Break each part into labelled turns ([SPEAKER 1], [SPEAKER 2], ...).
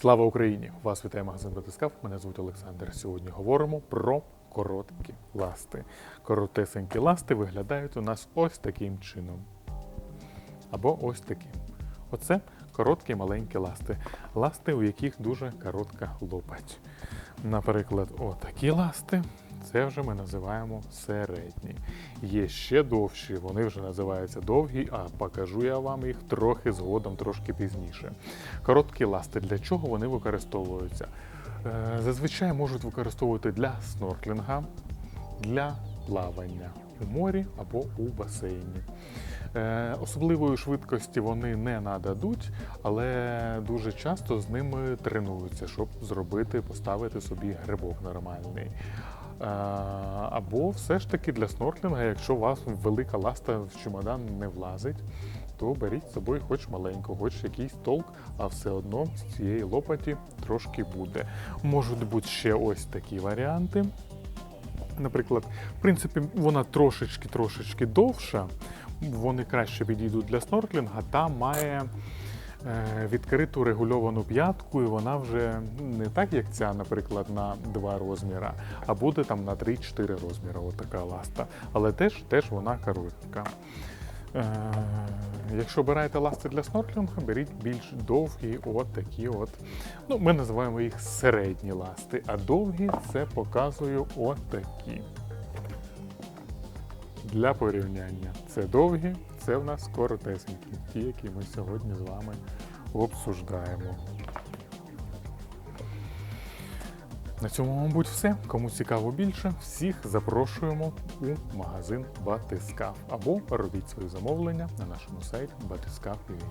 [SPEAKER 1] Слава Україні! Вас вітає магазин Батискав. Мене звуть Олександр. Сьогодні говоримо про короткі ласти. Коротесенькі ласти виглядають у нас ось таким чином. Або ось таким. Оце короткі маленькі ласти. Ласти, у яких дуже коротка лопать. Наприклад, отакі ласти. Це вже ми називаємо середні. Є ще довші, вони вже називаються довгі, а покажу я вам їх трохи згодом, трошки пізніше. Короткі ласти для чого вони використовуються? Е, Зазвичай можуть використовувати для снорклінга, для плавання у морі або у басейні. Е, Особливої швидкості вони не нададуть, але дуже часто з ними тренуються, щоб зробити, поставити собі грибок нормальний. Або все ж таки для снорклінга, якщо у вас велика ласта в чемодан не влазить, то беріть з собою хоч маленьку, хоч якийсь толк, а все одно з цієї лопаті трошки буде. Можуть бути ще ось такі варіанти. Наприклад, в принципі, вона трошечки-трошечки довша, вони краще підійдуть для снорклінга, та має відкриту регульовану п'ятку, і вона вже не так, як ця, наприклад, на два розміра, а буде там на 3-4 розміри, отака ласта. Але теж, теж вона коротка. Е, якщо обираєте ласти для снорклінгу, беріть більш довгі, от такі от. Ну, ми називаємо їх середні ласти, а довгі це показую от такі. Для порівняння. Це довгі, це в нас коротесенькі, ті, які ми сьогодні з вами обсуждаємо. На цьому, мабуть, все. Кому цікаво більше, всіх запрошуємо у магазин Батискав або робіть свої замовлення на нашому сайті Батискав.ua.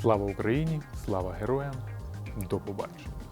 [SPEAKER 1] Слава Україні! Слава героям! До побачення!